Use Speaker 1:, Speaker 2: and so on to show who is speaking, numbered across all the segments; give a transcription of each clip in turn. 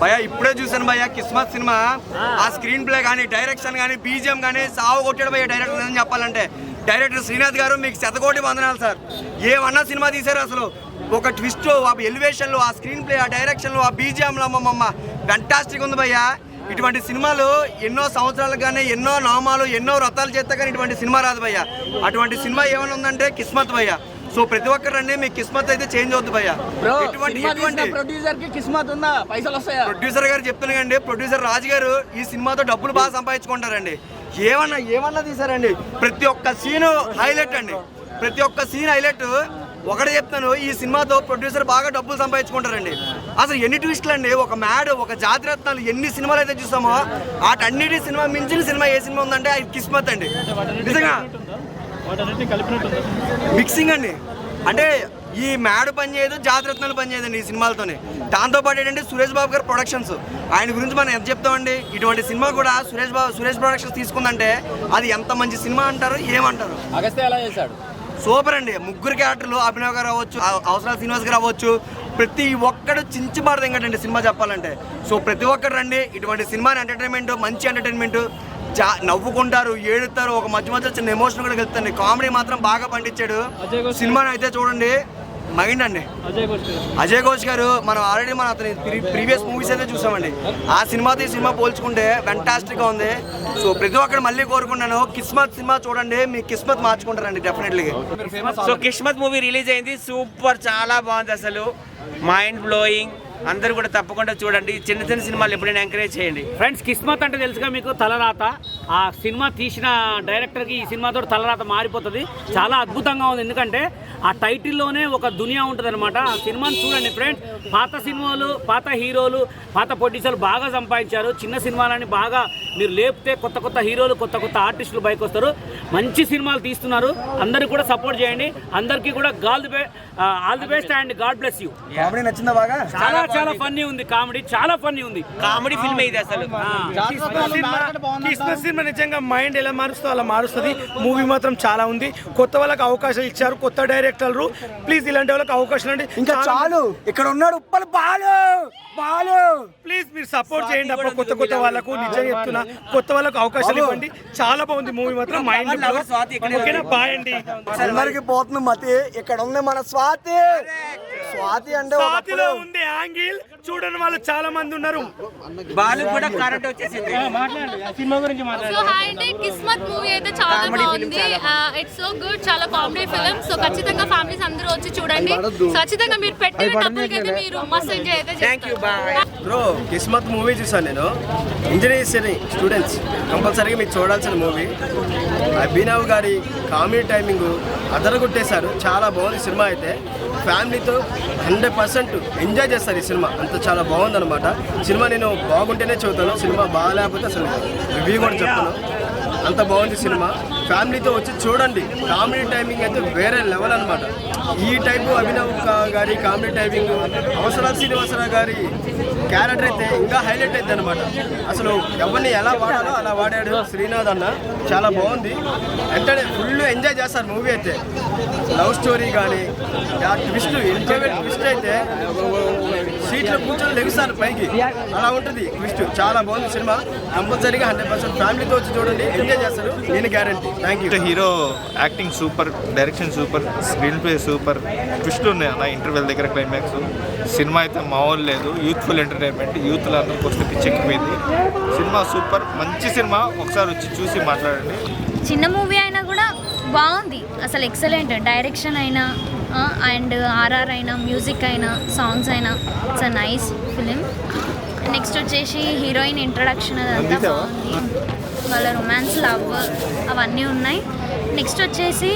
Speaker 1: భయ ఇప్పుడే చూసాను భయ కిస్మత్ సినిమా. ఆ. స్క్రీన్ ప్లే కానీ డైరెక్షన్ కానీ బీజిఎం కానీ సావు కొట్టాడు భయ డైరెక్టర్ అని చెప్పాలంటే. డైరెక్టర్ శ్రీనాథ్ గారు మీకు శతకోటి వందనాలు సార్. ఏమన్నా సినిమా తీశారు అసలు? ఒక ట్విస్ట్ ఆ ఎలివేషన్లు ఆ స్క్రీన్ ప్లే ఆ డైరెక్షన్లు ఆ బీజిఎంలో అమ్మమ్మ. ఫంటాస్టిక్ ఉంది భయ్య. ఇటువంటి సినిమాలు ఎన్నో సంవత్సరాలు కానీ ఎన్నో నామాలు ఎన్నో వ్రతాలు చేస్తే కానీ ఇటువంటి సినిమా రాదు భయ్య. అటువంటి సినిమా ఏమైనా ఉందంటే కిస్మత్ భయ్య. సో ప్రతి ఒక్కరండి మీ కిస్మత్ అయితే చేంజ్ అవుతుంది భయ్య.
Speaker 2: ప్రొడ్యూసర్కి కిస్మత్ ఉందా? పైసలు వస్తాయా?
Speaker 1: ప్రొడ్యూసర్ గారు చెప్తున్నానండి ప్రొడ్యూసర్ రాజు గారు ఈ సినిమాతో డబ్బులు బాగా సంపాదించుకుంటారండి. ఏమన్నా ఏమన్నా తీసారండి? ప్రతి ఒక్క సీన్ హైలైట్ అండి. ప్రతి ఒక్క సీన్ హైలైట్ ఒకటే చెప్తాను ఈ సినిమాతో ప్రొడ్యూసర్ బాగా డబ్బులు సంపాదించుకుంటారండి. అసలు ఎన్ని ట్విస్టులు అండి? ఒక మ్యాడ్ ఒక జాతిరత్నాలు ఎన్ని సినిమాలు అయితే చూసామో వాటన్నిటి సినిమా మించిన సినిమా ఏ సినిమా ఉందంటే అది కిస్మత్ అండి. నిజంగా మిక్సింగ్ అండి. అంటే ఈ మ్యాడ్ పని చేయదు జాతిరత్నాలు పని చేయదండి ఈ సినిమాలతోనే. దాంతో పాటు ఏంటంటే సురేష్ బాబు గారు ప్రొడక్షన్స్ ఆయన గురించి మనం ఎంత చెప్తామండి? ఇటువంటి సినిమా కూడా సురేష్ బాబు సురేష్ ప్రొడక్షన్స్ తీసుకుందంటే అది ఎంత మంచి సినిమా అంటారు ఏమంటారు?
Speaker 2: అగస్త్య ఎలా చేశాడు?
Speaker 1: సూపర్ అండి. ముగ్గురు క్యారెక్టర్లు అభినవ్ గారు అవ్వచ్చు అవ- అవసరాల శ్రీనివాస్ గారు అవ్వచ్చు ప్రతి ఒక్కడు చించి పడదండి సినిమా చెప్పాలంటే. సో ప్రతి ఒక్కరు రండి. ఇటువంటి సినిమా ఎంటర్టైన్మెంట్ మంచి ఎంటర్టైన్మెంట్ జా నవ్వుకుంటారు ఏడుతారు ఒక మధ్య మధ్య చిన్న ఎమోషన్ కూడా కలుగుతుంది కామెడీ మాత్రం బాగా పండించాడు. సినిమాని అయితే చూడండి మైండ్ అండి. అజయ్ ఘోష్ గారు. మనం ఆల్రెడీ మన అతని ప్రీవియస్ మూవీస్ అయితే చూసామండి. ఆ సినిమాతో ఈ సినిమా పోల్చుకుంటే ఫెంటాస్టిక్గా ఉంది. సో ప్రతి ఒక్కరు మళ్ళీ కోరుకున్నాను కిస్మత్ సినిమా చూడండి మీ కిస్మత్ మార్చుకుంటారండి definitely
Speaker 3: so Kismat movie release అయింది సూపర్ చాలా బాగుంది అసలు. మైండ్ బ్లోయింగ్ అందరూ కూడా తప్పకుండా చూడండి. చిన్న చిన్న సినిమాలు ఎప్పుడైనా ఎంకరేజ్ చేయండి.
Speaker 4: ఫ్రెండ్స్ కిస్మత్ అంటే తెలుసుగా మీకు తలరాత. ఆ సినిమా తీసిన డైరెక్టర్కి ఈ సినిమాతో తలరాత మారిపోతుంది. చాలా అద్భుతంగా ఉంది. ఎందుకంటే ఆ టైటిల్లోనే ఒక దునియా ఉంటుంది అనమాట ఆ సినిమాని చూడండి ఫ్రెండ్స్. పాత సినిమాలు పాత హీరోలు పాత ప్రొడ్యూసర్లు బాగా సంపాదించారు. చిన్న సినిమాలని బాగా మీరు లేపితే కొత్త కొత్త హీరోలు కొత్త కొత్త ఆర్టిస్టులు బయటకు వస్తారు మంచి సినిమాలు తీస్తున్నారు. అందరికి కూడా సపోర్ట్ చేయండి. అందరికీ కూడా gall the all the best and God bless you.
Speaker 1: Comedy నచ్చిందా బాగా?
Speaker 4: చాలా చాలా ఫన్నీ ఉంది. కామెడీ చాలా ఫన్నీ ఉంది.
Speaker 3: కామెడీ ఫిల్మ్ ఇది అసలు.
Speaker 5: క్రిస్మస్ సినిమా నిజంగా మైండ్ ఎలా మారుస్తుందో అలా మారుస్తుంది. మూవీ మాత్రం చాలా ఉంది. కొత్త వాళ్ళకి అవకాశాలు ఇచ్చారు. కొత్త డైరెక్టర్లు ప్లీజ్ ఇలాంటి వాళ్ళకి అవకాశాలు అంటే
Speaker 1: ఇంకా చాలు ఇక్కడ ఉన్నాడు ఉప్పలు బాలు! బాలు!
Speaker 5: ప్లీజ్ మీరు సపోర్ట్ చేయండి అబ్బా. కొత్త కొత్త వాళ్ళకు నిజంగా చెప్తున్నా. కొత్త వాళ్ళకు అవకాశాలు ఇవ్వండి. చాలా బాగుంది మూవీ మాత్రం. మైండ్ ఓకేనా? బాయ్ అండి.
Speaker 1: అందరికి పోతుంది మతి. ఇక్కడ ఉంది మన స్వాతి. స్వాతి అంటే
Speaker 5: ఉంది. యాంగిల్ చూడని వాళ్ళు చాలా మంది ఉన్నారు.
Speaker 3: బాలు కూడా కరెంట్ వచ్చేసింది.
Speaker 6: సో హాయ్ అంటే కిస్మత్ మూవీ అయితే చాలా బాగుంది. ఇట్స్ సో గుడ్ చాలా కామెడీ ఫిల్మ్ సో ఖచ్చితంగా ఫ్యామిలీస్ అందరూ వచ్చి చూడండి. సో ఖచ్చితంగా మీరు పెట్టిన డబ్బులకైతే మీరు మస్తు ఎంజాయ్ అయితే
Speaker 3: thank you bye
Speaker 7: bro Kismat movie చూసాను నేను. ఇంజనీరింగ్ స్టూడెంట్స్ కంపల్సరీగా మీరు చూడాల్సిన మూవీ. అభినవ్ గారి కామెడీ టైమింగ్ అదరగొట్టేశారు. చాలా బాగుంది సినిమా అయితే. ఫ్యామిలీతో హండ్రెడ్ పర్సెంట్ ఎంజాయ్ చేస్తారు ఈ సినిమా అంత చాలా బాగుందన్నమాట. సినిమా నేను బాగుంటేనే చదువుతాను సినిమా బాగాలేకపోతే అసలు రివ్యూ కూడా చెప్తాను అంత బాగుంది సినిమా. ఫ్యామిలీతో వచ్చి చూడండి. కామెడీ టైమింగ్ అయితే వేరే లెవెల్ అనమాట ఈ టైపు అభినవ్ గారి కామెడీ టైమింగ్ అవసరాల శ్రీనివాసరావు గారి క్యారెక్టర్ అయితే ఇంకా హైలైట్ అయింది అనమాట అసలు ఎవరిని ఎలా వాడాలో అలా వాడాడు శ్రీనాథ్ అన్న. చాలా బాగుంది. వెంటనే ఫుల్ ఎంజాయ్ చేస్తారు మూవీ అయితే. లవ్ స్టోరీ కానీ ఆ ట్విస్ట్ ఎంజాయ్మెంట్ ట్విస్ట్ అయితే సీట్లో కూర్చొని లెగుస్తారు పైకి. అలా ఉంటుంది ట్విస్ట్ చాలా బాగుంది సినిమా. కంపల్సరీగా హండ్రెడ్ పర్సెంట్ ఫ్యామిలీతో వచ్చి చూడండి. ఎంజాయ్ చేస్తారు. నేను guarantee thank you
Speaker 8: hero acting super direction super screen play super. Twist ఉన్నాయి అన్న ఇంటర్వెల్ దగ్గర క్లైమాక్స్ సినిమా అయితే మామూలు లేదు. యూత్ఫుల్ ఎంటర్టైన్మెంట్ యూత్లో అందరికి వస్తే పిచ్చెక్కిపోయింది సినిమా సూపర్. మంచి సినిమా. ఒకసారి వచ్చి చూసి మాట్లాడండి.
Speaker 9: చిన్న మూవీ అయినా కూడా బాగుంది. అసలు ఎక్సలెంట్ డైరెక్షన్ అయినా అండ్ ఆర్ఆర్ అయినా మ్యూజిక్ అయినా సాంగ్స్ అయినా. It's a nice film next వచ్చేసి హీరోయిన్ ఇంట్రడక్షన్ అదంతా బాగుంది. వాళ్ళ రొమాన్స్ లవ్ అవన్నీ ఉన్నాయి. నెక్స్ట్ వచ్చేసి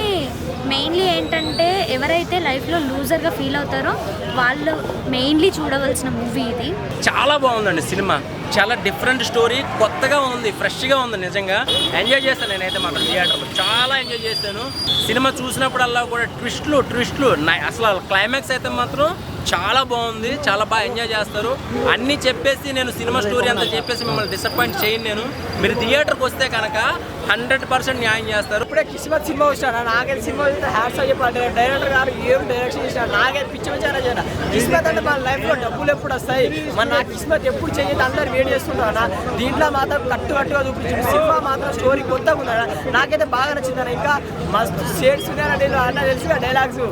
Speaker 9: మెయిన్లీ ఏంటంటే ఎవరైతే లైఫ్లో లూజర్గా ఫీల్ అవుతారో వాళ్ళు మెయిన్లీ చూడవలసిన మూవీ ఇది.
Speaker 2: చాలా బాగుందండి సినిమా. చాలా డిఫరెంట్ స్టోరీ కొత్తగా ఉంది ఫ్రెష్గా ఉంది నిజంగా. ఎంజాయ్ చేస్తాను నేనైతే మాత్రం థియేటర్లో. చాలా ఎంజాయ్ చేశాను. సినిమా చూసినప్పుడల్లా కూడా ట్విస్ట్లు ట్విస్ట్లు. అసలు క్లైమాక్స్ అయితే మాత్రం చాలా బాగుంది. చాలా బాగా ఎంజాయ్ చేస్తారు. అన్నీ చెప్పేసి నేను సినిమా స్టోరీ అంతా చెప్పేసి మిమ్మల్ని డిసప్పాయింట్ చేయను నేను. మీరు థియేటర్కి వస్తే కనుక హండ్రెడ్ పర్సెంట్ న్యాయం చేస్తారు.
Speaker 6: ఇప్పుడే కిస్మత్ సినిమా వచ్చినా నాకైతే సినిమా చూస్తే హ్యాట్స్ అని డైరెక్టర్ గారు ఏం డైరెక్షన్ చేసిన నాకైతే పిచ్చి పిచ్చారా చేయరా కిస్మత్ అంటే మన లైఫ్లో డబ్బులు ఎప్పుడు వస్తాయి? మన నా కిస్మత్ ఎప్పుడు చేయదు అందరు వెయిట్ చేస్తున్నారా దీంట్లో మాత్రం కట్టు కట్టుగా చూపించింది సినిమా మాత్రం స్టోరీ కొత్తగా ఉందా నాకైతే బాగా నచ్చింది ఇంకా మస్తు షేడ్స్ ఉన్నాయంటే అన్న. తెలుసు డైలాగ్స్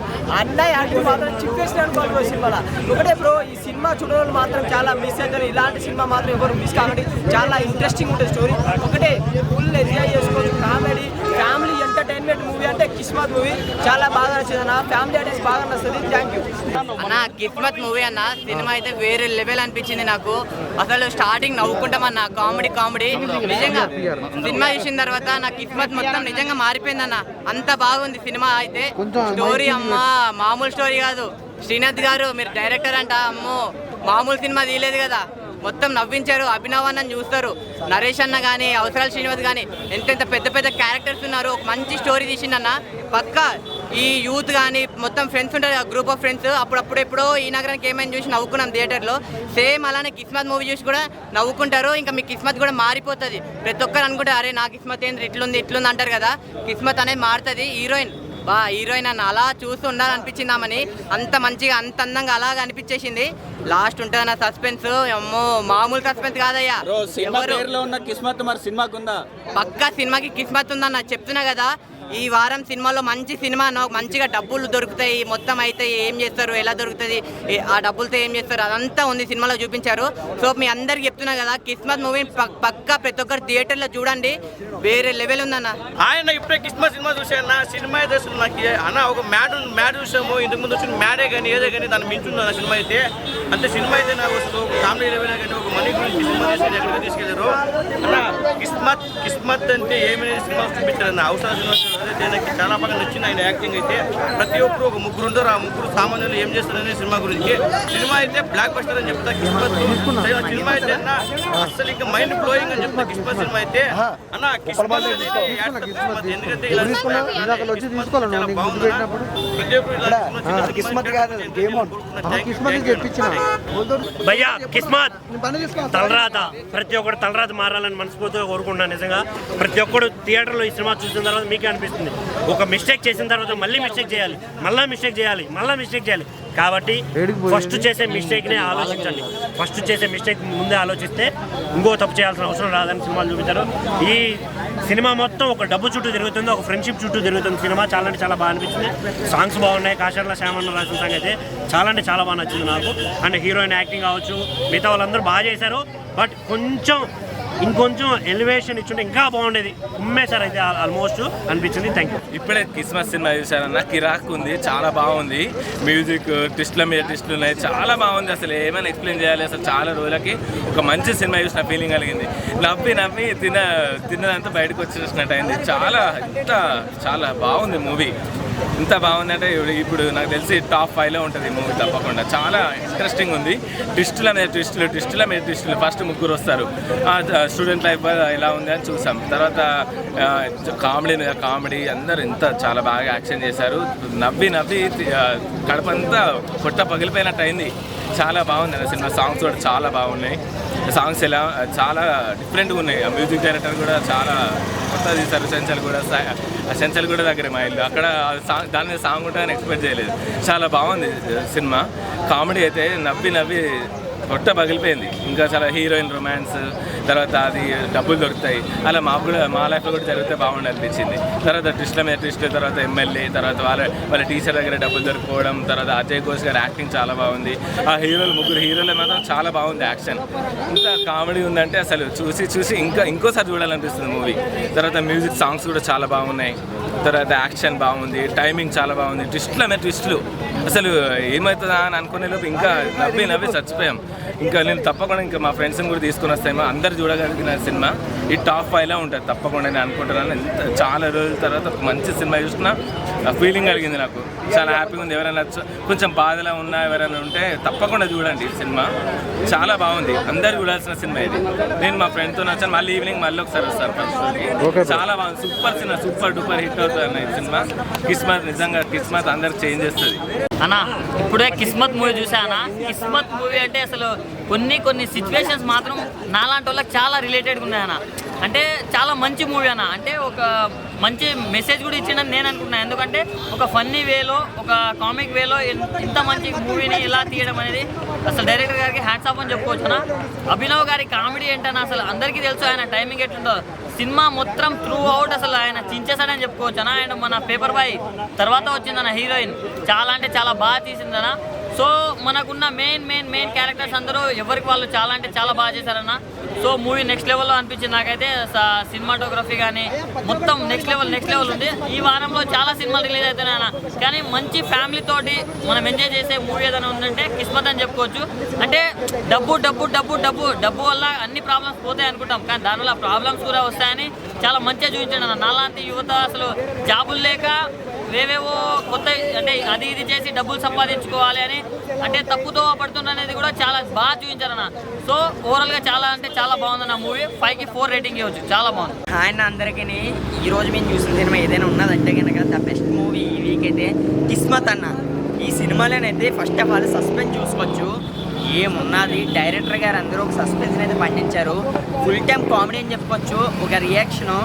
Speaker 6: అన్న యాక్టివ్ మాత్రం చిప్పేసిన అనుకోవాలి సినిమా సినిమాలో. ఒకటే బ్రో ఈ సినిమా చూడడం మాత్రం చాలా మిస్ అవుతారు ఇలాంటి సినిమా మాత్రం ఎవరు మిస్ కాకండి. చాలా ఇంట్రెస్టింగ్ ఉంటుంది స్టోరీ ఒకటే ఫుల్ ఎంజాయ్ చేసుకోవచ్చు కామెడీ ఫ్యామిలీ ఎంటర్టైన్మెంట్ మూవీ అంటే కిస్మత్ మూవీ. చాలా బాగా నచ్చింది అన్న. ఫ్యామిలీ ఆడియన్స్ బాగా నచ్చుతుంది థ్యాంక్ యూ
Speaker 10: అన్న కిస్మత్ మూవీ అన్న సినిమా అయితే వేరే లెవెల్ అనిపించింది నాకు. అసలు స్టార్టింగ్ నవ్వుకుంటామన్న కామెడీ కామెడీ. నిజంగా సినిమా చూసిన తర్వాత నా కిస్మత్ మొత్తం నిజంగా మారిపోయింది అన్న. అంత బాగుంది సినిమా అయితే. స్టోరీ అమ్మా మామూలు స్టోరీ కాదు. శ్రీనాథ్ గారు మీరు డైరెక్టర్ అంట అమ్మో. మామూలు సినిమా తీయలేదు కదా. మొత్తం నవ్వించారు అభినవ్ అన్న చూస్తారు. నరేష్ అన్న కానీ అవసరాల శ్రీనివాస్ కానీ ఎంతెంత పెద్ద పెద్ద క్యారెక్టర్స్ ఉన్నారు ఒక మంచి స్టోరీ తీసిండన్న పక్క ఈ యూత్ కానీ మొత్తం ఫ్రెండ్స్ ఉంటారు గ్రూప్ ఆఫ్ ఫ్రెండ్స్ అప్పుడప్పుడు ఎప్పుడో ఈ నగరానికి ఏమైనా చూసి నవ్వుకున్నాం థియేటర్లో సేమ్ అలానే కిస్మత్ మూవీ చూసి కూడా నవ్వుకుంటారు ఇంకా మీ కిస్మత్ కూడా మారిపోతుంది. ప్రతి ఒక్కరు అనుకుంటారు అరే నా కిస్మత్ ఏంది? ఇట్లుంది ఇట్లుంది అంటారు కదా. కిస్మత్ అనేది మారుతుంది హీరోయిన్. బా హీరోయిన్ అన్న అలా చూస్తూ ఉండాలనిపించింది ఆమెని అంత మంచిగా అంత అందంగా అలాగ అనిపించేసింది. లాస్ట్ ఉంటుంది అన్న సస్పెన్స్. అమ్మో మామూలు సస్పెన్స్ కాదయ్యా. ఎవరు?
Speaker 6: ఉన్న కిస్మత్ మరి సినిమాకు ఉందా
Speaker 10: పక్కా సినిమాకి కిస్మత్ ఉందన్న చెప్తున్నా కదా. ఈ వారం సినిమాలో మంచి సినిమా మంచిగా డబ్బులు దొరుకుతాయి. మొత్తం అయితే ఏం చేస్తారు ఎలా దొరుకుతుంది ఆ డబ్బులతో ఏం చేస్తారు అదంతా ఉంది సినిమాలో చూపించారు. సో మీ అందరికి చెప్తున్నా కదా క్రిస్మస్ మూవీ పక్కా ప్రతి ఒక్కరు థియేటర్లో చూడండి. వేరే లెవెల్ ఉందన్న.
Speaker 2: ఆయన ఇప్పుడే క్రిస్మస్ సినిమా చూసాను సినిమా అయితే అసలు నాకు అన్న ఒక మ్యాడ్ మ్యాడ్ చూసాము. ఇంతకు ముందు వచ్చిన మ్యాడే కానీ ఏదే కానీ దాన్ని మించుంది అన్న సినిమా అయితే. అంటే సినిమా అయితే నాకు అసలు కామెడీ లెవెల్ కానీ ఒక మనీ గురించి సినిమా తీసుకెళ్ళి ఎక్కడికి తీసుకెళ్ళారు. అన్న కిస్మత్ కిస్మత్ అంటే ఏమైనా సినిమా చూపించారు అన్న అవసరం సినిమా అదే నాకు చాలా బాగా నచ్చింది ఆయన యాక్టింగ్ అయితే. ప్రతి ఒక్కరు ఒక ముగ్గురు ఉంటారు ఆ ముగ్గురు సామాన్యులు ఏం చేస్తారనే సినిమా గురించి. సినిమా అయితే బ్లాక్ బస్టర్ అని చెప్తా కిస్మత్ సినిమా అయితే అన్న అసలు ఇంకా మైండ్ బ్లోయింగ్ అని చెప్తా కిస్మత్ సినిమా అయితే. అన్న కిస్మత్. ఎందుకంటే చాలా బాగుంది. ప్రతి ఒక్కరు
Speaker 11: కిస్మత్ కాదు
Speaker 5: భయ్యా కిస్మత్. తలరాత. ప్రతి ఒక్కరు తలరాత మారాలని మనస్ఫూర్తిగా కోరుకుంటున్నాను నిజంగా ప్రతి ఒక్కరు థియేటర్లో ఈ సినిమా చూసిన తర్వాత మీకే అనిపిస్తుంది. ఒక మిస్టేక్ చేసిన తర్వాత మళ్ళీ మిస్టేక్ చేయాలి. మళ్ళీ మిస్టేక్ చేయాలి. మళ్ళీ మిస్టేక్ చేయాలి. కాబట్టి ఫస్ట్ చేసే మిస్టేక్నే ఆలోచించండి. ఫస్ట్ చేసే మిస్టేక్ ముందే ఆలోచిస్తే ఇంకో తప్పు చేయాల్సిన అవసరం రాదని సినిమాలు చూపించారు ఈ సినిమా మొత్తం ఒక డబ్బు చుట్టూ తిరుగుతుంది ఒక ఫ్రెండ్షిప్ చుట్టూ తిరుగుతుంది సినిమా. చాలా అంటే చాలా బాగా అనిపించింది సాంగ్స్ బాగున్నాయి. కాశర్ల శ్యామన్న రాసిన సాంగ్ అయితే చాలా అంటే చాలా బాగా నచ్చింది నాకు. అండ్ హీరోయిన్ యాక్టింగ్ కావచ్చు మిగతా వాళ్ళందరూ బాగా చేశారు. బట్ కొంచెం ఇంకొంచెం ఎలివేషన్ ఇచ్చుంటే ఇంకా బాగుండేది. ఉమ్మేశారు అయితే ఆల్మోస్ట్ అనిపించింది. థ్యాంక్ యూ
Speaker 12: ఇప్పుడే క్రిస్మస్ సినిమా చూసారన్న కిరాక్ ఉంది చాలా బాగుంది. మ్యూజిక్ ట్విస్ట్ల మీద ట్విస్ట్లు ఉన్నాయి. చాలా బాగుంది అసలు. ఏమైనా ఎక్స్ప్లెయిన్ చేయాలి అసలు చాలా రోజులకి. ఒక మంచి సినిమా చూసిన ఫీలింగ్ కలిగింది. నవ్వి నవ్వి తిన తిన్నదంతా బయటకు వచ్చేసినట్టు అయింది. చాలా ఇంత చాలా బాగుంది మూవీ ఇంత బాగుందంటే ఇప్పుడు- నాకు తెలిసి టాప్ ఫైవ్లో ఉంటుంది ఈ మూవీ తప్పకుండా. చాలా ఇంట్రెస్టింగ్ ఉంది. ట్విస్టులు మీద ట్విస్టులు ట్విస్టుల మీద ట్విస్టులు ఫస్ట్ ముగ్గురు వస్తారు. స్టూడెంట్ లైఫ్ ఎలా ఉంది అని చూసాం. తర్వాత కామెడీ కామెడీ అందరూ ఇంత చాలా బాగా యాక్షన్ చేశారు. నవ్వి నవ్వి కడపంతా పొట్ట పగిలిపోయినట్టు అయింది. చాలా బాగుంది. ఆ సినిమా సాంగ్స్ కూడా చాలా బాగున్నాయి. సాంగ్స్ ఎలా చాలా డిఫరెంట్గా ఉన్నాయి. ఆ మ్యూజిక్ డైరెక్టర్ కూడా చాలా కొత్త తీశారు. సెన్సల్ కూడా సా- కూడా దగ్గర మా ఇల్లు. అక్కడ సాంగ్ దాని మీద సాంగ్ ఉంటుందని ఎక్స్పెక్ట్ చేయలేదు. చాలా బాగుంది సినిమా. కామెడీ అయితే నవ్వి నవ్వి పొట్ట పగిలిపోయింది. ఇంకా చాలా హీరోయిన్ రొమాన్స్ తర్వాత అది డబ్బులు దొరుకుతాయి. అలా మాకు కూడా మా లైఫ్లో కూడా జరిగితే బాగుండి అనిపించింది. తర్వాత ట్విస్ట్ల మీద ట్విస్ట్ తర్వాత ఎమ్మెల్యే తర్వాత వాళ్ళ వాళ్ళ టీచర్ దగ్గర డబ్బులు దొరికిపోవడం తర్వాత అజయ్ ఘోష్ గారి యాక్టింగ్ చాలా బాగుంది. ఆ హీరోలు ముగ్గురు హీరోలు మాత్రం చాలా బాగుంది యాక్షన్ ఇంత కామెడీ ఉందంటే అసలు చూసి చూసి ఇంకా ఇంకోసారి చూడాలనిపిస్తుంది మూవీ తర్వాత మ్యూజిక్ సాంగ్స్ కూడా చాలా బాగున్నాయి. తర్వాత యాక్షన్ బాగుంది టైమింగ్ చాలా బాగుంది. ట్విస్ట్ల మీద ట్విస్ట్లు. అసలు ఏమవుతుందా అని అనుకునే లోపు ఇంకా నవ్వి నవ్వి చచ్చిపోయాం. ఇంకా నేను తప్పకుండా ఇంకా మా ఫ్రెండ్స్ని కూడా తీసుకుని వస్తామో అందరు చూడగలిగిన సినిమా. ఈ టాప్ ఫైవ్లో ఉంటుంది. తప్పకుండా నేను అనుకుంటున్నాను. ఎంత చాలా రోజుల తర్వాత ఒక మంచి సినిమా చూసిన ఫీలింగ్ కలిగింది నాకు. చాలా హ్యాపీగా ఉంది. ఎవరైనా కొంచెం బాధలో ఉన్నా ఎవరైనా ఉంటే తప్పకుండా చూడండి ఈ సినిమా. చాలా బాగుంది. అందరు చూడాల్సిన సినిమా ఇది. నేను మా ఫ్రెండ్తో వచ్చాను. మళ్ళీ ఈవినింగ్ మళ్ళీ ఒకసారి వస్తారు ఫస్ట్ చాలా బాగుంది. Super cinema super duper hit అవుతుంది అన్న ఈ సినిమా. కిస్మత్ నిజంగా కిస్మత్ అందరికి చేంజ్ చేస్తుంది.
Speaker 10: అన్న ఇప్పుడే కిస్మత్ మూవీ చూసానా కిస్మత్ మూవీ అంటే అసలు కొన్ని కొన్ని సిచ్యువేషన్స్ మాత్రం నాలాంటి వాళ్ళకి చాలా రిలేటెడ్గా ఉన్నాయన్న
Speaker 13: అంటే చాలా మంచి మూవీ అన్న. అంటే ఒక మంచి మెసేజ్ కూడా ఇచ్చిండని నేను అనుకుంటున్నాను ఎందుకంటే ఒక ఫన్నీ వేలో ఒక కామిక్ వేలో ఇంత మంచి మూవీని ఇలా తీయడం అనేది అసలు డైరెక్టర్ గారికి హ్యాట్స్ ఆఫ్ అని చెప్పుకోవచ్చు అన్న. అభినవ్ గారి కామెడీ ఏంటని అసలు అందరికీ తెలుసు ఆయన టైమింగ్ ఎట్లుంటుందో సినిమా మొత్తం త్రూ అవుట్ అసలు ఆయన చించేశాడని చెప్పుకోవచ్చు అన్న. ఆయన మన పేపర్ బాయ్ తర్వాత వచ్చిందన్న హీరోయిన్. చాలా అంటే చాలా బాగా తీసిందన్న. సో మనకున్న మెయిన్ మెయిన్ మెయిన్ క్యారెక్టర్స్ అందరూ ఎవరికి వాళ్ళు చాలా అంటే చాలా బాగా చేశారన్న. సో మూవీ నెక్స్ట్ లెవెల్లో అనిపించింది నాకైతే. సినిమాటోగ్రఫీ కానీ మొత్తం నెక్స్ట్ లెవెల్ నెక్స్ట్ లెవెల్ ఉంది. ఈ వారంలో చాలా సినిమాలు రిలీజ్ అవుతున్నాయి అన్న. కానీ మంచి ఫ్యామిలీ తోటి మనం ఎంజాయ్ చేసే మూవీ ఏదైనా ఉందంటే కిస్మత్ అని చెప్పుకోవచ్చు. అంటే డబ్బు డబ్బు డబ్బు డబ్బు డబ్బు వల్ల అన్ని ప్రాబ్లమ్స్ పోతాయి అనుకుంటాం. కానీ దానివల్ల ప్రాబ్లమ్స్ కూడా వస్తాయని చాలా మంచిగా చూపించండి అన్న. నాలాంటి యువత అసలు జాబులు లేక మేమేమో కొత్త అంటే అది ఇది చేసి డబ్బులు సంపాదించుకోవాలి అని అంటే తప్పుతో పడుతుంది అనేది కూడా చాలా బాగా చూపించారన్న సో ఓవరాల్గా చాలా అంటే చాలా బాగుందన్న మూవీ ఫైవ్కి ఫోర్ రేటింగ్ ఇవ్వచ్చు. చాలా బాగుంది.
Speaker 14: ఆయన అందరికీ. ఈరోజు మేము చూసిన సినిమా ఏదైనా ఉన్నదంటే కనుక ద బెస్ట్ మూవీ ఈ వీక్ అయితే కిస్మత్ అన్న. ఈ సినిమాలోనైతే ఫస్ట్ ఆఫ్ ఆల్ సస్పెన్స్ చూసుకోవచ్చు. ఏమున్నది? డైరెక్టర్ గారు అందరూ ఒక సస్పెన్స్ అయితే పండించారు. ఫుల్ టైం కామెడీ అని చెప్పుకోవచ్చు. ఒక రియాక్షను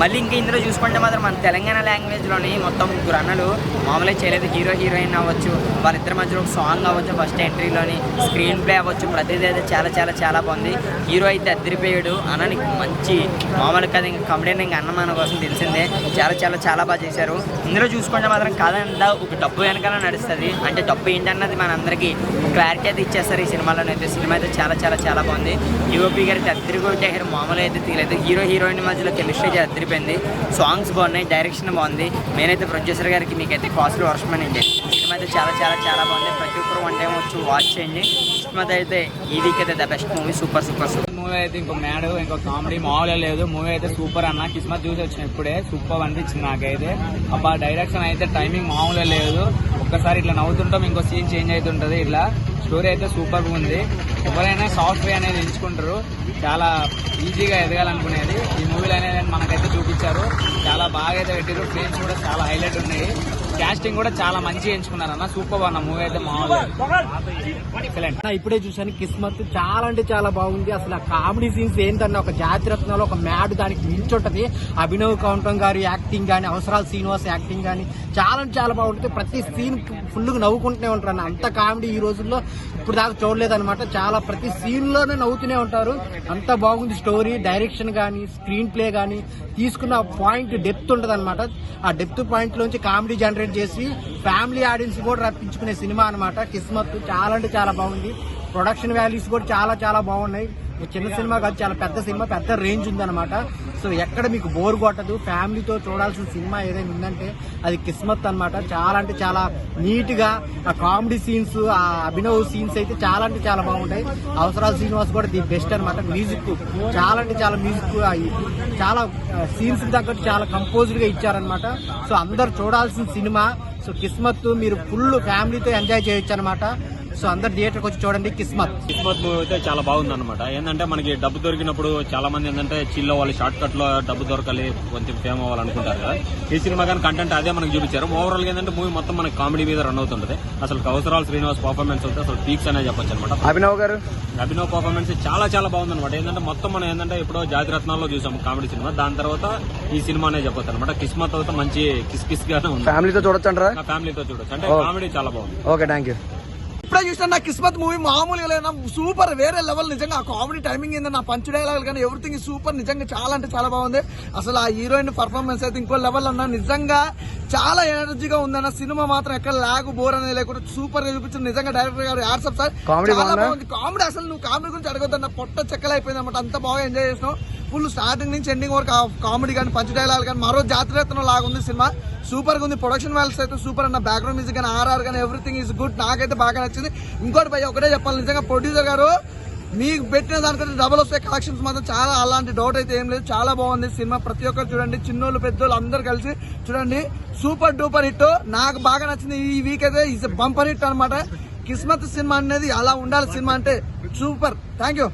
Speaker 14: మళ్ళీ ఇంకా ఇందులో చూసుకుంటే మాత్రం మన తెలంగాణ లాంగ్వేజ్లోని మొత్తం ముగ్గురు అన్నలు మామూలుగా చేయలేదు. హీరో హీరోయిన్ అవ్వచ్చు వాళ్ళిద్దరి మధ్యలో ఒక సాంగ్ అవ్వచ్చు ఫస్ట్ ఎంట్రీలోని స్క్రీన్ ప్లే అవ్వచ్చు ప్రతిదీ అయితే చాలా చాలా చాలా బాగుంది. హీరో అయితే అద్దరిపోయాడు. అన్న మంచి మామూలుగా కదా ఇంకా కంప్లైంట్ ఇంకా అన్న మన కోసం తెలిసిందే. చాలా చాలా చాలా బాగా చేశారు. ఇందులో చూసుకుంటే మాత్రం కథ అంతా ఒక డబ్బు వెనకాల నడుస్తుంది. అంటే డబ్బు ఏంటన్నది మనందరికీ క్లారిటీ అయితే ఇచ్చేస్తారు. ఈ సినిమాలో అయితే సినిమా అయితే చాలా చాలా చాలా బాగుంది. యూఓపీ గారి అయితే అద్దరి కొట్టారు మామూలు అయితే తీయలేదు. హీరో హీరోయిన్ మధ్యలో కెమిస్ట్రీ అయితే అయిపోయింది. సాంగ్స్ బాగున్నాయి డైరెక్షన్ బాగుంది. నేనైతే ప్రొడ్యూసర్ గారికి మీకైతే కాస్ట్లీ వర్షం అండి సినిమా అయితే చాలా చాలా చాలా బాగుంది. ప్రతి ఒక్కరు వన్ టైం వచ్చి వాచ్ చేయండి. సినిమా అయితే ఈ వీక్ అయితే the best movie super super super
Speaker 15: movie అయితే ఇంకో మ్యాడ్ ఇంకో కామెడీ మామూలుగా లేదు. మూవీ అయితే సూపర్ అన్న కిస్మత్ చూసి వచ్చిన ఇప్పుడే. సూపర్ అనిపించింది నాకైతే. అబ్బా డైరెక్షన్ అయితే టైమింగ్ మామూలుగా లేదు. ఒక్కసారి ఇట్లా నవ్వుతుంటాం ఇంకో సీన్ చేంజ్ అవుతుంటది ఇట్లా. స్టోరీ అయితే సూపర్ ఉంది. ఎవరైనా సాఫ్ట్వేర్ అనేది ఎంచుకుంటారు చాలా ఈజీగా ఎదగాలనుకునేది. ఈ అనేది మనకైతే చూపించారు. చాలా బాగా అయితే పెట్టారు ఫ్రేమ్స్ కూడా చాలా హైలైట్ ఉన్నాయి. కాస్టింగ్ కూడా చాలా మంచిగా ఎంచుకున్నారు అన్న. సూపర్ అన్న మూవీ అయితే మామూలుగా.
Speaker 14: ఇప్పుడే చూసాను కిస్మత్ చాలా అంటే చాలా బాగుంది. అసలు ఆ కామెడీ సీన్స్ ఏంటన్న ఒక జాతిరత్నంలో ఒక మ్యాడ్ దానికి మించిటది అభినవ్ కౌంటం గారి యాక్టింగ్ కానీ అవసరాలు శ్రీనివాస్ యాక్టింగ్ కానీ చాలా అంటే చాలా బాగుంటుంది. ప్రతి సీన్ ఫుల్గా నవ్వుకుంటూనే ఉంటారు అన్న. అంత కామెడీ ఈ రోజుల్లో. ఇప్పుడు దాకా చూడలేదు అనమాట చాలా ప్రతి సీన్లోనే నవ్వుతూనే ఉంటారు. అంత బాగుంది స్టోరీ డైరెక్షన్ కానీ స్క్రీన్ ప్లే కానీ తీసుకున్న పాయింట్ డెప్త్ ఉంటుంది అనమాట ఆ డెప్త్ పాయింట్ లోంచి కామెడీ జనరేట్ చేసి ఫ్యామిలీ ఆడియన్స్ కూడా రప్పించుకునే సినిమా అనమాట కిస్మత్ చాలా అంటే చాలా బాగుంది. ప్రొడక్షన్ వాల్యూస్ కూడా చాలా చాలా బాగున్నాయి. చిన్న సినిమా కాదు చాలా పెద్ద సినిమా పెద్ద రేంజ్ ఉందన్నమాట. సో ఎక్కడ మీకు బోర్ కొట్టదు. ఫ్యామిలీతో చూడాల్సిన సినిమా ఏదైనా ఉందంటే అది కిస్మత్ అన్నమాట. చాలా అంటే చాలా నీట్గా ఆ కామెడీ సీన్స్ ఆ అభినవ్ సీన్స్ అయితే చాలా అంటే చాలా బాగుంటాయి. అవసరాలు శ్రీనివాస్ కూడా ది బెస్ట్ అనమాట మ్యూజిక్ చాలా అంటే చాలా మ్యూజిక్ చాలా సీన్స్ తగ్గట్టు చాలా కంపోజ్డ్గా ఇచ్చారనమాట సో అందరు చూడాల్సిన సినిమా. సో కిస్మత్ మీరు ఫుల్ ఫ్యామిలీతో ఎంజాయ్ చేయొచ్చు అనమాట సో అందరు థియేటర్కి వచ్చి చూడండి కిస్మత్.
Speaker 15: కిస్మత్ మూవీ అయితే చాలా బాగుంది అనమాట ఏంటంటే మనకి డబ్బు దొరికినప్పుడు చాలా మంది ఏంటంటే చిల్లో వాళ్ళు షార్ట్ కట్లో డబ్బు దొరకాలి కొంచెం ఫేమ్ అవ్వాలనుకుంటారు కదా. ఈ సినిమా కానీ కంటెంట్ అదే మనకి చూపించారు. ఓవరాల్గా ఏంటంటే మూవీ మొత్తం మనకి కామెడీ మీద రన్ అవుతుంటది. అసలు అవసరాలు శ్రీనివాస్ పర్ఫార్మెన్స్ అయితే అసలు పీక్స్ అనే చెప్పొచ్చు అనమాట
Speaker 1: అభినవ్ గారు?
Speaker 15: అభినవ్ పర్ఫార్మెన్స్ చాలా చాలా బాగుంది అనమాట ఏంటంటే మొత్తం మనం ఏంటంటే ఇప్పుడు జాతిరత్నాల్లో చూసాం కామెడీ సినిమా. దాని తర్వాత ఈ సినిమానే చెప్పొచ్చు అనమాట కిస్మత్ అయితే మంచి కిస్ కిస్ గానే ఉంది.
Speaker 1: ఫ్యామిలీతో చూడొచ్చంటారా?
Speaker 15: నా ఫ్యామిలీతో చూడొచ్చు. అంటే. కామెడీ చాలా బాగుంది.
Speaker 1: ఓకే థ్యాంక్ యూ
Speaker 16: ఇప్పుడే చూసిన నా కిస్మత్ మూవీ మామూలుగా లేదా. సూపర్ వేరే లెవెల్ నిజంగా. ఆ కామెడీ టైమింగ్ ఏందో నా పంచ్ డైలాగ్ కానీ ఎవ్రీథింగ్ సూపర్ నిజంగా చాలా అంటే చాలా బాగుంది. అసలు ఆ హీరోయిన్ పర్ఫార్మెన్స్ అయితే ఇంకో లెవెల్ అన్న నిజంగా చాలా ఎనర్జీగా ఉందన్న సినిమా మాత్రం ఎక్కడ లాగ్ బోర్ అనేది లేకుండా సూపర్గా చూపించిన నిజంగా డైరెక్టర్ గారు యాడ్సప్ సార్. చాలా
Speaker 1: బాగుందా?
Speaker 16: కామెడీ అసలు నువ్వు కామెడీ గురించి అడగొద్దన్న పొట్ట చెక్కలు అయిపోయింది అనమాట అంత బాగా ఎంజాయ్ చేసినావు. ఫుల్ స్టార్టింగ్ నుంచి ఎండింగ్ వరకు కామెడీ కానీ పంచ్ డైలాగ్ కానీ మరో జాతరత్నం లాగా ఉంది సినిమా. సూపర్గా ఉంది. ప్రొడక్షన్ వాల్స్ అయితే సూపర్ అన్న బ్యాక్గ్రౌండ్ మ్యూజిక్ కానీ ఆర్ఆర్ కానీ ఎవ్రీథింగ్ ఈజ్ గుడ్ నాకైతే బాగా నచ్చింది. ఇంకోటి పై ఒకటే చెప్పాలి. నిజంగా ప్రొడ్యూసర్ గారు మీకు పెట్టిన దానికంటే డబల్ వస్తాయి కలెక్షన్స్ మాత్రం చాలా అలాంటి డౌట్ అయితే ఏం లేదు. చాలా బాగుంది సినిమా. ప్రతి ఒక్కరు చూడండి. చిన్నోళ్ళు పెద్దోళ్ళు అందరు కలిసి చూడండి. Super duper hit. నాకు బాగా నచ్చింది ఈ వీక్ అయితే. ఇస్ బంపర్ హిట్ అనమాట కిస్మత్ సినిమా అనేది అలా ఉండాలి సినిమా అంటే. సూపర్. Thank you